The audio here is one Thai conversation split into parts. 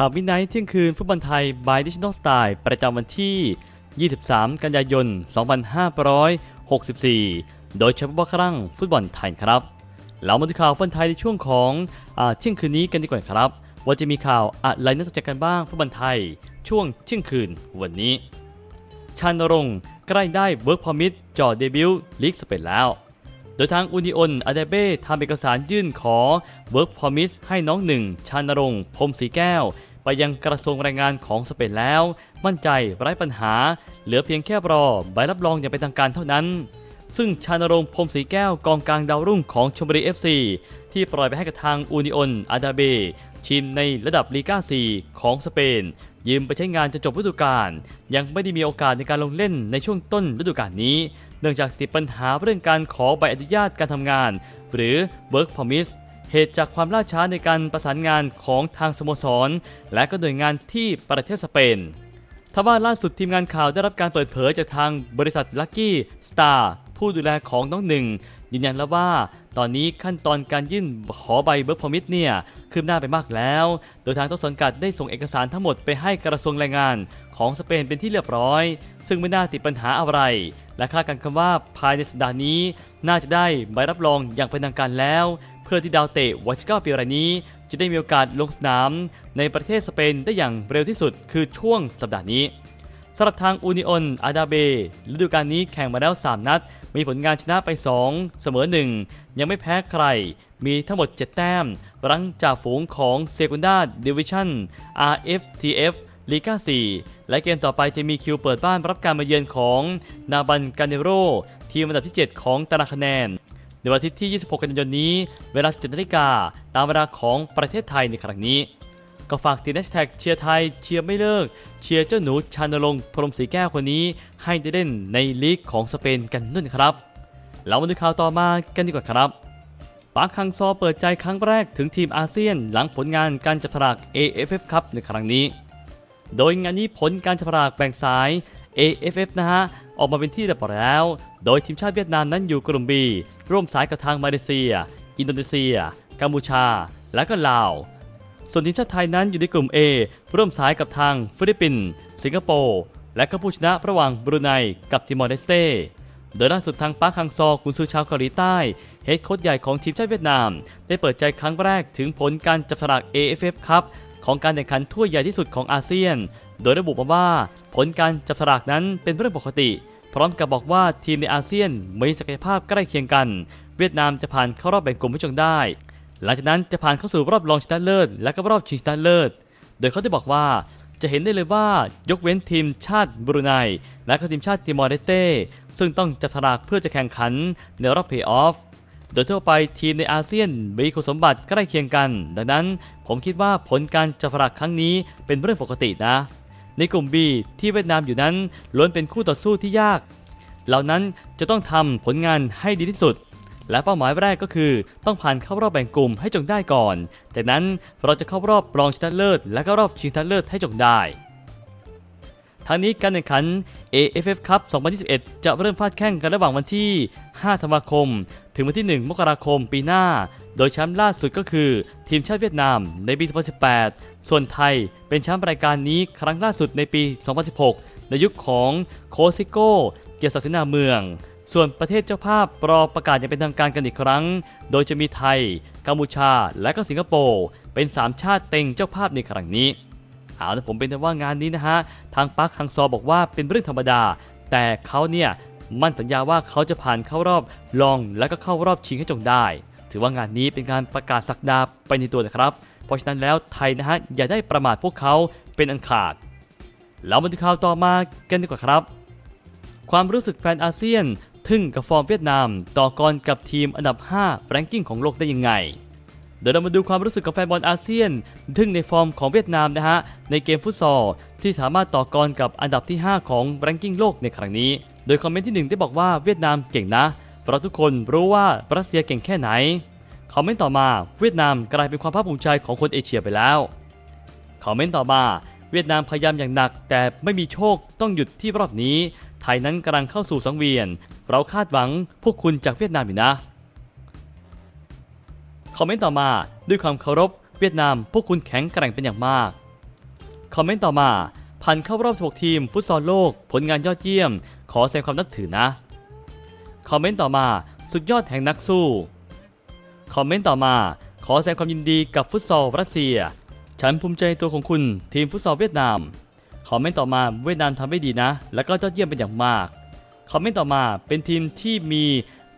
ข่าวมินท์เที่ยงคืนฟุตบอลไทย by Digital Style ประจำวันที่ 23 กันยายน 2564 โดยเฉพาะครั้งฟุตบอลไทยครับ เรามาดูข่าวฟุตบอลไทยในช่วงของอาเที่ยงคืนนี้กันดีกว่าครับ ว่าจะมีข่าวอะไรน่าสนใจกันบ้างฟุตบอลไทย ช่วงเที่ยงคืนวันนี้ ชานรงค์ใกล้ได้เวิร์กพอมิตจอเดบิวต์ลีกสเปนแล้ว โดยทางอุนิออนอาเดเบ้ทำเอกสารยื่นขอ Work Permit ให้น้องหนึ่งชานรงค์พรมสีแก้ว ไปยังกระทรวงแรงงานของสเปนแล้ว มั่นใจไร้ปัญหา เหลือเพียงแค่รอใบรับรองอย่างเป็นทางการเท่านั้น ซึ่งชานรงค์พรหมสีแก้วกองกลางดาวรุ่งของชมบุรี FC ที่ปล่อยไปให้กับทางอูนิออนอาดาเบทีมในระดับลีกา4ของสเปน ยืมไปใช้งานจนจบฤดูกาลยังไม่ได้มีโอกาสในการลงเล่นในช่วงต้นฤดูกาลนี้ เนื่องจากติดปัญหาเรื่องการขอใบอนุญาตการทำงาน หรือ Work Permit เหตุจากความล่าช้าในการประสานงานของทางสโมสร และก็หน่วยงานที่ประเทศสเปนทว่าล่าสุดทีมงานข่าวได้รับการเปิดเผยจากทางบริษัท Lucky Star ผู้ดูแลของน้องหนึ่งยืนยันแล้วว่าตอนนี้ขั้นตอนการยื่นขอใบเบิร์กพอมิทเนี่ยคืบหน้าไปมากแล้ว โดยทางต้นสังกัดได้ส่งเอกสารทั้งหมดไปให้กระทรวงแรงงานของสเปนเป็นที่เรียบร้อย ซึ่งไม่น่าติดปัญหาอะไร และคาดกันคำว่าภายในสัปดาห์นี้ น่าจะได้ใบรับรองอย่างเป็นทางการแล้ว เพื่อที่ดาวเตะวัย19ปีรายนี้ จะได้มีโอกาสลงสนาม ในประเทศสเปนได้อย่างเร็วที่สุดคือช่วงสัปดาห์นี้สำหรับทางอูนิออนอาดาเบฤดูกาลนี้แข่งมาแล้ว 3 นัด มีผลงานชนะไป 2 เสมอ 1 ยังไม่แพ้ใคร มีทั้งหมด 7 แต้ม รังจากฝูงของเซกุนดาดิวิชั่น RFTF ลีกา4และเกมต่อไปจะมีคิวเปิดบ้านรับการมาเยือนของนาบันกาเนโรทีมอันดับที่ 7 ของตารางคะแนน ในวันอาทิตย์ที่ 26 กันยายนนี้ เวลา 17นาฬิกาตามเวลาของประเทศไทยในครั้งนี้ ก็ฝากติดแฮชแท็กเชียร์ไทยเชียร์ไม่เลิก เชียร์เจ้าหนูชานรงค์พรหมศรีแก้วคนนี้ ให้ได้เล่นในลีกของสเปนกันนู่นครับเรามาดูข่าวต่อมากันดีกว่าครับปาร์คคังซอเปิดใจครั้งแรกถึงทีมอาเซียนหลังผลงานการจับฉลาก AFF ครับในครั้งนี้ โดยงานนี้ผลการจับฉลากแบ่งสาย AFF นะฮะ ออกมาเป็นที่เรียบร้อยแล้ว โดยทีมชาติเวียดนามนั้นอยู่กลุ่ม B ร่วมสายกับทางมาเลเซีย อินโดนีเซีย กัมพูชา และก็ลาว ส่วนทีมชาติไทยนั้นอยู่ในกลุ่ม A ร่วมสายกับทางฟิลิปปินส์สิงคโปร์และก็ผู้ชนะระหว่างบรูไนกับติมอร์เลสเต้โดยล่าสุดทางปาร์คคังซอกุนซือชาวเกาหลีใต้เฮดโค้ชใหญ่ของทีมชาติเวียดนาม ได้เปิดใจครั้งแรกถึงผลการจับสลาก AFF ครับของการแข่งขันถ้วยใหญ่ที่สุดของอาเซียน โดยระบุมาว่า ผลการจับสลากนั้นเป็นเรื่องปกติ พร้อมกับบอกว่าทีมในอาเซียนมีศักยภาพใกล้เคียงกัน เวียดนามจะผ่านเข้ารอบแบ่งกลุ่มผู้ชมได้ หลังจากนั้นจะผ่านเข้าสู่รอบรองชนะเลิศ และก็รอบชิงชนะเลิศ โดยเขาได้บอกว่าจะเห็นได้เลยว่ายกเว้นทีมชาติบรูไนและก็ทีมชาติติมอร์เลสเต้ซึ่งต้องจับสลากเพื่อจะแข่งขันในรอบเพย์ออฟโดยทั่วไปทีมในอาเซียนมีคุณสมบัติใกล้เคียงกัน ดังนั้นผมคิดว่าผลการจับสลากครั้งนี้เป็นเรื่องปกตินะ ในกลุ่ม B ที่เวียดนามอยู่นั้นล้วนเป็นคู่ต่อสู้ที่ยาก เหล่านั้นจะต้องทำผลงานให้ดีที่สุด และเป้าหมายแรกก็คือ ต้องผ่านเข้ารอบแบ่งกลุ่มให้จงได้ก่อน จากนั้นเราจะเข้ารอบรองชนะเลิศ และก็รอบชิงชนะเลิศให้จงได้ทั้งนี้การแข่งขัน AFF Cup 2021 จะเริ่มฟาดแข่งกันระหว่างวันที่ 5 ธันวาคม ถึงวันที่ 1 มกราคมปีหน้า โดยแชมป์ล่าสุดก็คือทีมชาติเวียดนามในปี 2018 ส่วนไทยเป็นแชมป์รายการนี้ครั้งล่าสุดในปี 2016 ในยุคของโคซิโก้ เกียรติศักดิ์เสนาเมือง ส่วนประเทศเจ้าภาพรอประกาศอย่างเป็นทางการกันอีกครั้ง โดยจะมีไทย กัมพูชา และก็สิงคโปร์เป็น 3 ชาติเต็งเจ้าภาพในครั้งนี้เอาละผมเป็นแต่ว่างานนี้นะฮะ ทางปาร์คฮังซอบอกว่าเป็นเรื่องธรรมดา แต่เขาเนี่ยมั่นสัญญาว่าเขาจะผ่านเข้ารอบรองและก็เข้ารอบชิงให้จงได้ ถือว่างานนี้เป็นการประกาศสักดาไปในตัวนะครับ เพราะฉะนั้นแล้วไทยนะฮะอย่าได้ประมาทพวกเขาเป็นอันขาด แล้วมาดูข่าวต่อมากันดีกว่าครับ ความรู้สึกแฟนอาเซียน ทึ่งกับฟอร์มเวียดนาม ต่อกรกับทีมอันดับ 5 แรงกิ้งของโลกได้ยังไงเดี๋ยวเรามาดูความรู้สึกกับแฟนบอลอาเซียน ทึ่งในฟอร์มของเวียดนามนะฮะ ในเกมฟุตซอลที่สามารถต่อกรกับอันดับที่ 5 ของแรงกิ้งโลกในครั้งนี้ โดยคอมเมนต์ที่ 1 ได้บอกว่าเวียดนามเก่งนะ เพราะทุกคนรู้ว่ารัสเซียเก่งแค่ไหน คอมเมนต์ต่อมาเวียดนามกลายเป็นความภาคภูมิใจของคนเอเชียไปแล้ว คอมเมนต์ต่อมาเวียดนามพยายามอย่างหนัก แต่ไม่มีโชคต้องหยุดที่รอบนี้ ไทยนั้นกำลังเข้าสู่สังเวียน เราคาดหวังพวกคุณจากเวียดนามอยู่นะ คอมเมนต์ต่อมาด้วยความเคารพเวียดนามพวกคุณแข็งแกร่งเป็นอย่างมาก คอมเมนต์ต่อมาผ่านเข้ารอบ16ทีมฟุตซอลโลก ผลงานยอดเยี่ยม ขอแสดงความนับถือนะ คอมเมนต์ต่อมาสุดยอดแห่งนักสู้ คอมเมนต์ต่อมา ขอแสดงความยินดีกับฟุตซอลรัสเซีย ฉันภูมิใจตัวของคุณทีมฟุตซอลเวียดนาม คอมเมนต์ต่อมาเวียดนามทำได้ดีนะ แล้วก็ยอดเยี่ยมเป็นอย่างมาก คอมเมนต์ต่อมาเป็นทีมที่มี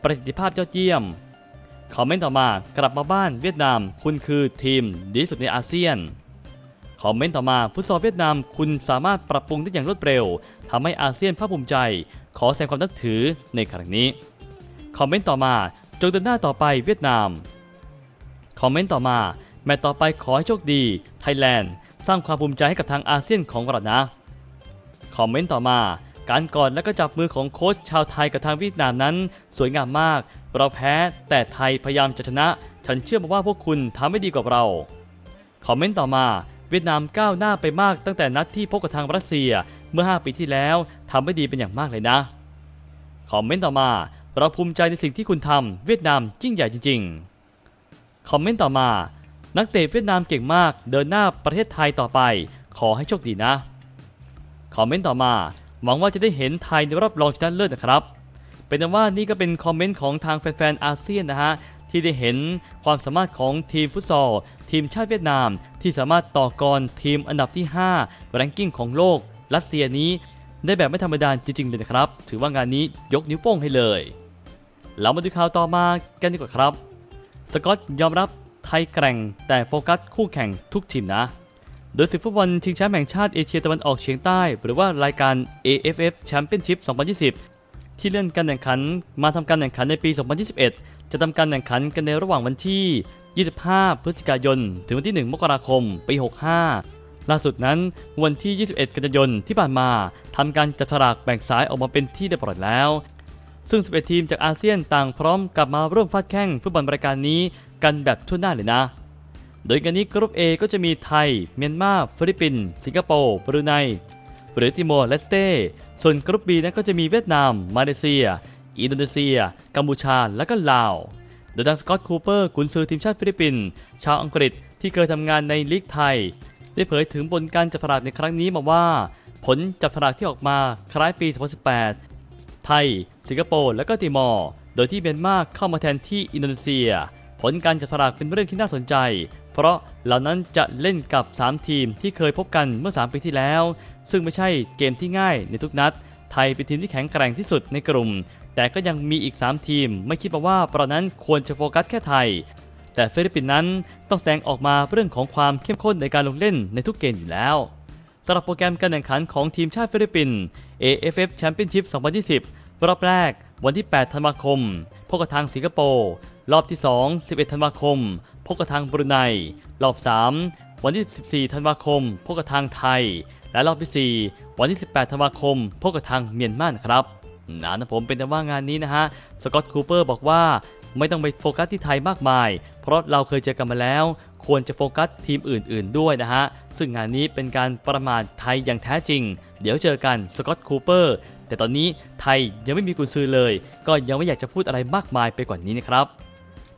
ประสิทธิภาพยอดเยี่ยม คอมเมนต์ต่อมากลับมาบ้านเวียดนาม คุณคือทีมดีสุดในอาเซียน คอมเมนต์ต่อมาฟุตซอลเวียดนามคุณสามารถปรับปรุงได้อย่างรวดเร็วทำให้อาเซียนภาคภูมิใจ ขอแสดงความนับถือในครั้งนี้ คอมเมนต์ต่อมาจงเดินหน้าต่อไปเวียดนาม คอมเมนต์ต่อมา แมตต์ต่อไปขอให้โชคดี ไทยแลนด์สร้างความภูมิใจให้กับทางอาเซียนของเรานะ คอมเมนต์ต่อมา การกอดและก็จับมือของโค้ชชาวไทยกับทางเวียดนามนั้น สวยงามมาก เราแพ้แต่ไทยพยายามจะชนะ ฉันเชื่อมาว่าพวกคุณทำไม่ดีกว่าเรา คอมเมนต์ต่อมา เวียดนามก้าวหน้าไปมากตั้งแต่นัดที่พบกับทางรัสเซียเมื่อ 5 ปีที่แล้วทำไม่ดีเป็นอย่างมากเลยนะ คอมเมนต์ต่อมา เราภูมิใจในสิ่งที่คุณทำเวียดนามยิ่งใหญ่จริง ๆ คอมเมนต์ต่อมา นักเตะเวียดนามเก่งมากเดินหน้าประเทศไทยต่อไป ขอให้โชคดีนะ คอมเมนต์ต่อมา หวังว่าจะได้เห็นไทยในรอบรองชนะเลิศนะครับ เป็นว่านี่ก็เป็นคอมเมนต์ของทางแฟนๆอาเซียนนะฮะ ที่ได้เห็นความสามารถของทีมฟุตซอล ทีมชาติเวียดนาม ที่สามารถต่อกรทีมอันดับที่ 5 แรงกิ้งของโลก รัสเซียนี้ได้แบบไม่ธรรมดาจริงๆเลยนะครับ ถือว่างานนี้ยกนิ้วโป้งให้เลย เรามาดูข่าวต่อมากันดีกว่าครับ สกอตยอมรับไทยแกร่งแต่โฟกัสคู่แข่งทุกทีมนะ โดยศึกฟุตบอลชิงแชมป์แห่งชาติเอเชียตะวันออกเฉียงใต้ หรือว่ารายการ AFF Championship 2020 ที่เลื่อนการแข่งขันมาทำการแข่งขันในปี 2021 จะทำการแข่งขันกันในระหว่างวันที่ 25 พฤศจิกายน ถึงวันที่ 1 มกราคม ปี 65 ล่าสุดนั้นวันที่ 21 กันยายนที่ผ่านมาทำการจัดฉลากแบ่งสายออกมาเป็นที่เรียบร้อยแล้ว ซึ่ง 11 ทีมจากอาเซียนต่างพร้อมกลับมาร่วมฟาดแข่งฟุตบอลรายการนี้กันแบบทั่วหน้าเลยนะ โดยกันนี้กรุ๊ป A ก็จะมีไทย เมียนมา ฟิลิปปินส์ สิงคโปร์ บรูไนหรือติโมร์เลสเต้ ส่วนกรุ๊ป B นั้นก็จะมีเวียดนาม มาเลเซีย อินโดนีเซีย กัมพูชา และก็ลาว โดยดังสกอตคูเปอร์กุนซือทีมชาติฟิลิปปินส์ชาวอังกฤษที่เคยทำงานในลีกไทย ได้เผยถึงผลการจับฉลากในครั้งนี้มาว่า ผลจับฉลากที่ออกมาคล้ายปี 2018 ไทย สิงคโปร์ และก็ติมอร์โดยที่เมียนมาเข้ามาแทนที่อินโดนีเซีย ผลการจับฉลากเป็นเรื่องที่น่าสนใจ เพราะเหล่านั้นจะเล่นกับ 3 ทีมที่เคยพบกันเมื่อ 3 ปีที่แล้ว ซึ่งไม่ใช่เกมที่ง่ายในทุกนัดไทยเป็นทีมที่แข็งแกร่งที่สุดในกลุ่ม แต่ก็ยังมีอีก 3 ทีม ไม่คิดมาว่าเรานั้นควรจะโฟกัสแค่ไทย แต่ฟิลิปปินส์นั้นต้องแสดงออกมาเรื่องของความเข้มข้นในการลงเล่นในทุกเกมอยู่แล้วสำหรับโปรแกรมการแข่งขันของทีมชาติฟิลิปปินส์ AFF Championship 2020 รอบแรกวันที่ 8 ธันวาคม พบกับทางสิงคโปร์ รอบที่ 2 11 ธันวาคม พบกับทางบรูไน รอบ 3 วันที่ 14 ธันวาคม พบกับทางไทย และรอบที่ 4 วันที่ 18 ธันวาคม พบกับทางเมียนมานะครับ นะผมเป็นแต่ว่างานนี้นะฮะสกอตคูเปอร์บอกว่าไม่ต้องไปโฟกัสที่ไทยมากมาย เพราะเราเคยเจอกันมาแล้ว ควรจะโฟกัสทีมอื่น ๆ ด้วยนะฮะ ซึ่งงานนี้เป็นการประมาทไทยอย่างแท้จริง เดี๋ยวเจอกันสกอตคูเปอร์แต่ตอนนี้ไทยยังไม่มีกุญซือเลย ก็ยังไม่อยากจะพูดอะไรมากมายไปกว่านี้นะครับ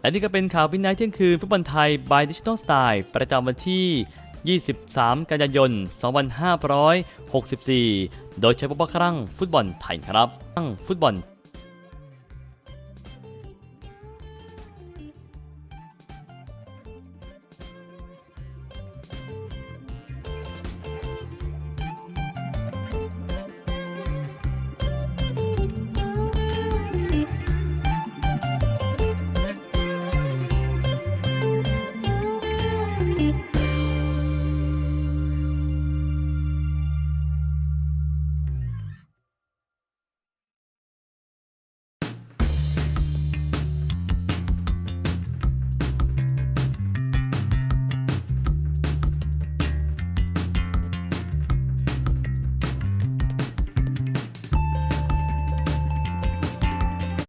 และนี่ก็เป็นข่าววินัยเที่ยงคืนฟุตบอลไทย by Digital Style ประจำวันที่ 23 กันยายน 2564 โดยใช้พบครั้งฟุตบอลไทยครับ ฟุตบอล